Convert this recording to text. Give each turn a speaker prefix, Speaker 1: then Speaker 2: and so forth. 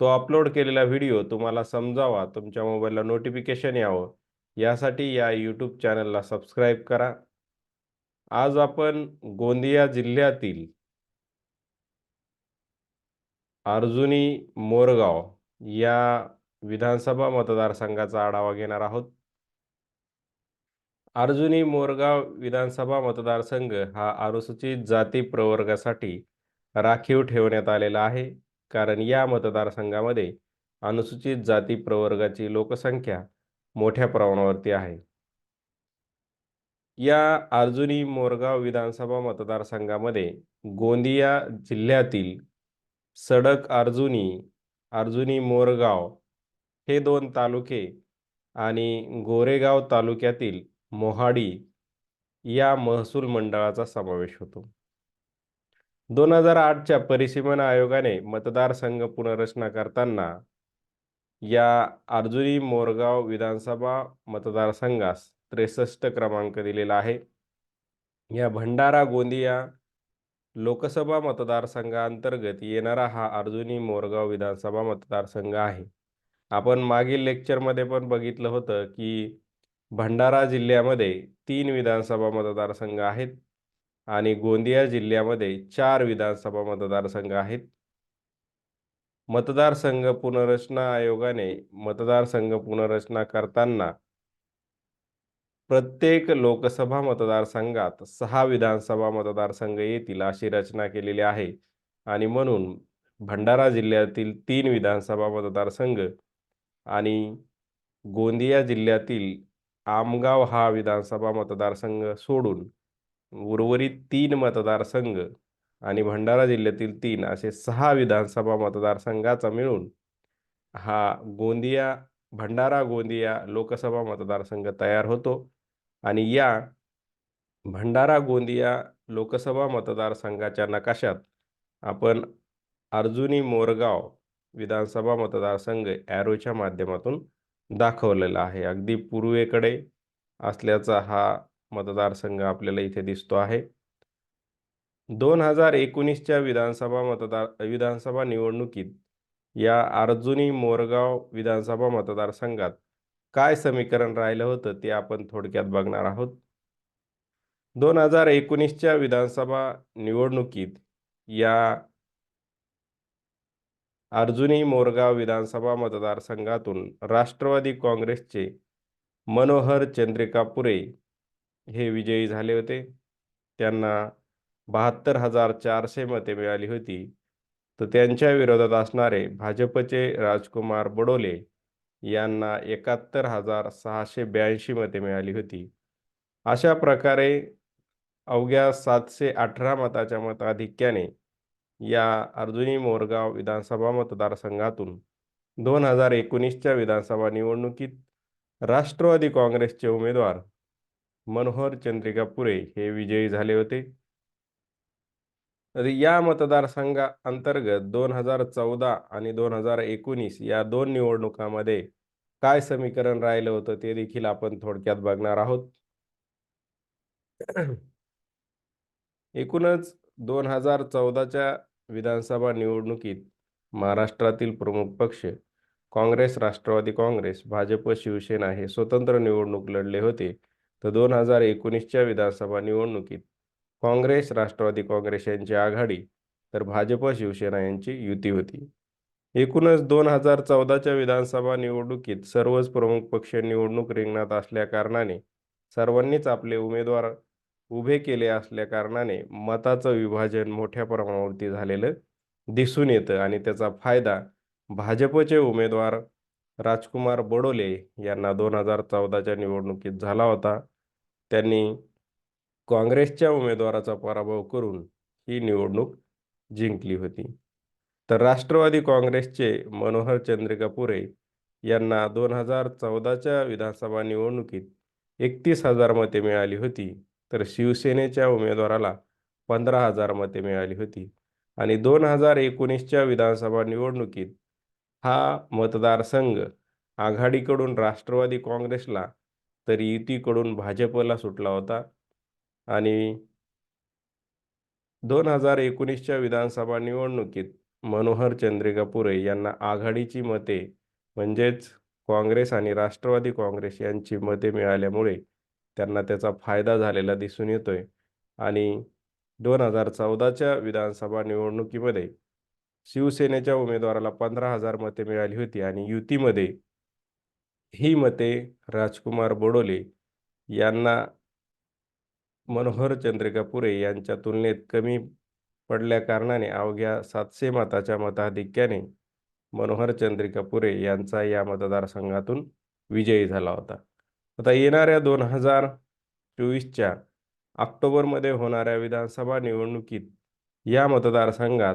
Speaker 1: तो अपलोड केलेला व्हिडिओ तुम्हाला समजावा, तुमच्या मोबाईलला नोटिफिकेशन यावं, यासाठी या यूट्यूब चॅनलला सबस्क्राईब करा. आज आपण गोंदिया जिल्ह्यातील अर्जुनी मोरगाव या विधानसभा मतदारसंघाचा आढावा घेणार आहोत. अर्जुनी मोरगाव विधानसभा मतदारसंघ हा अनुसूचित जाती प्रवर्गासाठी राखीव ठेवण्यात आलेला आहे. कारण या मतदारसंघामध्ये अनुसूचित जाती प्रवर्गाची लोकसंख्या मोठ्या प्रमाणावरती आहे. या अर्जुनी मोरगाव विधानसभा मतदारसंघामध्ये गोंदिया जिल्ह्यातील सडक अर्जुनी, अर्जुनी मोरगाव हे दोन तालुके आणि गोरेगाव तालुक्यातील मोहाडी या महसूल मंडळाचा समावेश होतो. दोन हजार आठच्या परिसीमन आयोगाने मतदारसंघ पुनर्रचना करताना या अर्जुनी मोरगाव विधानसभा मतदारसंघास त्रेसष्ट क्रमांक दिलेला आहे. या भंडारा गोंदिया लोकसभा मतदारसंघाअंतर्गत येणारा हा अर्जुनी मोरगाव विधानसभा मतदारसंघ आहे. आपण मागील लेक्चरमध्ये पण बघितलं होतं की भंडारा जिल्ह्यामध्ये तीन विधानसभा मतदारसंघ आहेत. आणि गोंदिया जिल्ह्यामध्ये चार विधानसभा मतदारसंघ आहेत. मतदारसंघ पुनर्रचना आयोगाने मतदारसंघ पुनर्रचना करताना प्रत्येक लोकसभा मतदारसंघात सहा विधानसभा मतदारसंघ येतील अशी रचना केलेली आहे. आणि म्हणून भंडारा जिल्ह्यातील तीन विधानसभा मतदारसंघ आणि गोंदिया जिल्ह्यातील आमगाव हा विधानसभा मतदारसंघ सोडून उर्वरित तीन मतदारसंघ आणि भंडारा जिल्ह्यातील तीन असे सहा विधानसभा मतदारसंघाचा मिळून हा गोंदिया भंडारा गोंदिया लोकसभा मतदारसंघ तयार होतो. आणि या भंडारा गोंदिया लोकसभा मतदारसंघाच्या नकाशात आपण अर्जुनी मोरगाव विधानसभा मतदारसंघ ॲरोच्या माध्यमातून दाखवलेला आहे. अगदी पूर्वेकडे असल्याचा हा मतदारसंघ आपल्याला इथे दिसतो आहे. दोन हजार एकोणीसच्या विधानसभा मतदार विधानसभा निवडणुकीत या अर्जुनी मोरगाव विधानसभा मतदारसंघात काय समीकरण राहिलं होतं ते आपण थोडक्यात बघणार आहोत. दोन हजार एकोणीसच्या विधानसभा निवडणुकीत या अर्जुनी मोरगाव विधानसभा मतदारसंघातून राष्ट्रवादी काँग्रेसचे मनोहर चंद्रिकापुरे हे विजयी झाले होते. त्यांना बहात्तर हजार चारशे मते मिळाली होती. तर त्यांच्या विरोधात असणारे भाजपचे राजकुमार बडोले यांना एकाहत्तर हजार सहाशे ब्याऐंशी मते मिळाली होती. अशा प्रकारे अवघ्या सातशे अठरा मताच्या मताधिक्याने या अर्जुनी मोरगाव विधानसभा मतदारसंघातून दोन हजार एकोणीसच्या विधानसभा निवडणुकीत राष्ट्रवादी काँग्रेसचे उमेदवार मनोहर चंद्रिका पुरे हे विजयी झाले होते. या मतदारसंघा अंतर्गत दोन हजार चौदा आणि दोन हजार एकोणीस या दोन निवडणुकामध्ये काय समीकरण राहिलं होतं ते देखील आपण थोडक्यात बघणार आहोत. एकूणच दोन हजार चौदाच्या विधानसभा निवडणुकीत महाराष्ट्रातील प्रमुख पक्ष काँग्रेस राष्ट्रवादी काँग्रेस भाजप शिवसेना हे स्वतंत्र निवडणूक लढले होते. तर दोन हजार एकोणीसच्या विधानसभा निवडणुकीत काँग्रेस राष्ट्रवादी काँग्रेस यांची आघाडी तर भाजप शिवसेना यांची युती होती. एकूणच दोन हजार चौदाच्या विधानसभा निवडणुकीत सर्वच प्रमुख पक्ष निवडणूक रिंगणात असल्याकारणाने सर्वांनीच आपले उमेदवार उभे केले असल्या कारणाने मताचं विभाजन मोठ्या प्रमाणावरती झालेलं दिसून येतं आणि त्याचा फायदा भाजपचे उमेदवार राजकुमार बडोले यांना दोन हजार चौदाच्या निवडणुकीत झाला होता. त्यांनी काँग्रेसच्या उमेदवाराचा पराभव करून ही निवडणूक जिंकली होती. तर राष्ट्रवादी काँग्रेसचे मनोहर चंद्रिका पुरे यांना दोन हजार चौदाच्या विधानसभा निवडणुकीत एकतीस हजार मते मिळाली होती. तर शिवसेनेच्या उमेदवाराला पंधरा हजार मते मिळाली होती. आणि दोन हजार एकोणीसच्या विधानसभा निवडणुकीत हा मतदारसंघ आघाडीकडून राष्ट्रवादी काँग्रेसला तर युतीकडून भाजपला सुटला होता. आणि दोन हजार एकोणीसच्या विधानसभा निवडणुकीत मनोहर चंद्रिका पुरे यांना आघाडीची मते म्हणजेच काँग्रेस आणि राष्ट्रवादी काँग्रेस यांची मते मिळाल्यामुळे त्यांना त्याचा फायदा झालेला दिसून येतोय. आणि दोन हजार चौदाच्या विधानसभा निवडणुकीमध्ये शिवसेनेच्या उमेदवाराला पंधरा हजार मते मिळाली होती आणि युतीमध्ये ही मते राजकुमार बडोले यांना मनोहर चंद्रिका पुरे यांच्या तुलनेत कमी पडल्या कारणाने अवघ्या सातशे मताच्या मताधिक्याने मनोहर चंद्रिका पुरे यांचा या मतदारसंघातून विजयी झाला होता. आता येणाऱ्या दोन हजार चोवीसच्या ऑक्टोबरमध्ये होणाऱ्या विधानसभा निवडणुकीत या मतदारसंघात